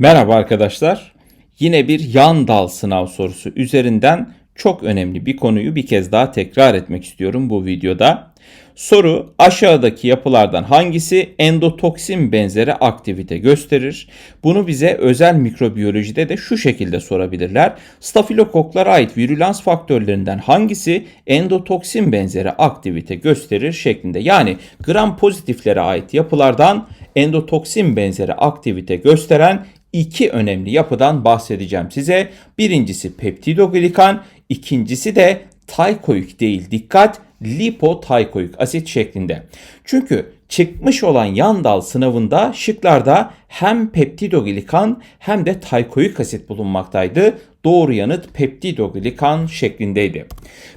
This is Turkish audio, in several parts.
Merhaba arkadaşlar. Yine bir yan dal sınav sorusu üzerinden çok önemli bir konuyu bir kez daha tekrar etmek istiyorum bu videoda. Soru aşağıdaki yapılardan hangisi endotoksin benzeri aktivite gösterir? Bunu bize özel mikrobiyolojide de şu şekilde sorabilirler. Stafilokoklara ait virülans faktörlerinden hangisi endotoksin benzeri aktivite gösterir şeklinde. Yani gram pozitiflere ait yapılardan endotoksin benzeri aktivite gösteren iki önemli yapıdan bahsedeceğim size. Birincisi peptidoglikan, ikincisi de taykoik değil dikkat lipotaykoik asit şeklinde. Çünkü çıkmış olan yan dal sınavında şıklarda hem peptidoglikan hem de taykoik asit bulunmaktaydı. Doğru yanıt peptidoglikan şeklindeydi.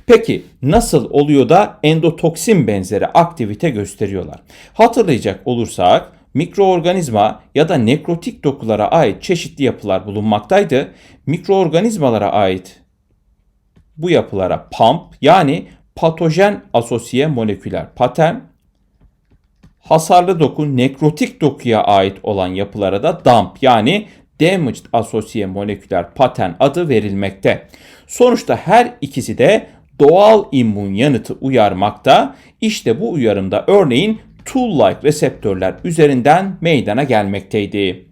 Peki nasıl oluyor da endotoksin benzeri aktivite gösteriyorlar? Hatırlayacak olursak mikroorganizma ya da nekrotik dokulara ait çeşitli yapılar bulunmaktaydı. Mikroorganizmalara ait bu yapılara pump yani patojen asosiye moleküler patern, hasarlı doku nekrotik dokuya ait olan yapılara da dump yani damaged asosiye moleküler patern adı verilmekte. Sonuçta her ikisi de doğal immün yanıtı uyarmakta. İşte bu uyarımda örneğin tool-like reseptörler üzerinden meydana gelmekteydi.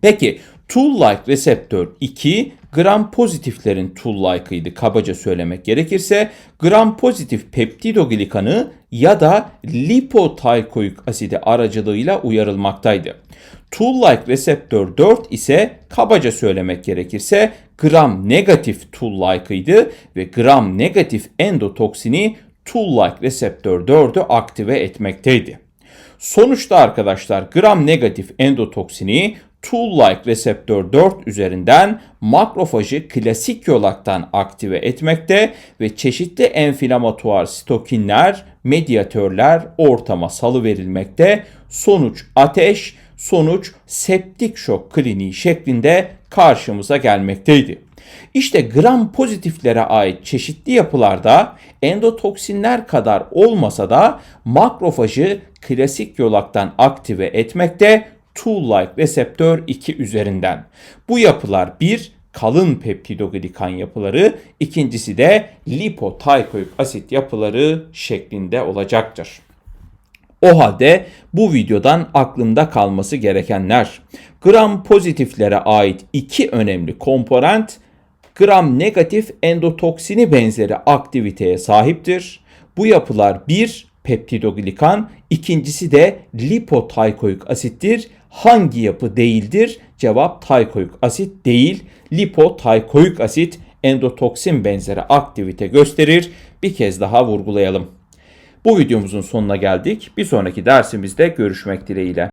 Peki tool-like reseptör 2 gram pozitiflerin tool-like'ıydı kabaca söylemek gerekirse. Gram pozitif peptidoglikanı ya da lipotaykoik asidi aracılığıyla uyarılmaktaydı. Tool-like reseptör 4 ise kabaca söylemek gerekirse gram negatif tool-like'ıydı ve gram negatif endotoksini tool-like reseptör 4'ü aktive etmekteydi. Sonuçta arkadaşlar gram negatif endotoksini tool-like reseptör 4 üzerinden makrofajı klasik yolaktan aktive etmekte ve çeşitli enflamatuar sitokinler, medyatörler ortama salı verilmekte. Sonuç ateş, sonuç septik şok kliniği şeklinde karşımıza gelmekteydi. İşte gram pozitiflere ait çeşitli yapılarda endotoksinler kadar olmasa da makrofajı klasik yolaktan aktive etmekte tool-like reseptör 2 üzerinden. Bu yapılar bir kalın peptidoglikan yapıları, ikincisi de lipotaykoik asit yapıları şeklinde olacaktır. O halde bu videodan aklımda kalması gerekenler. Gram pozitiflere ait iki önemli komponent gram negatif endotoksini benzeri aktiviteye sahiptir. Bu yapılar bir peptidoglikan, ikincisi de lipotaykoik asittir. Hangi yapı değildir? Cevap taykoik asit değil. Lipotaykoik asit endotoksin benzeri aktivite gösterir. Bir kez daha vurgulayalım. Bu videomuzun sonuna geldik. Bir sonraki dersimizde görüşmek dileğiyle.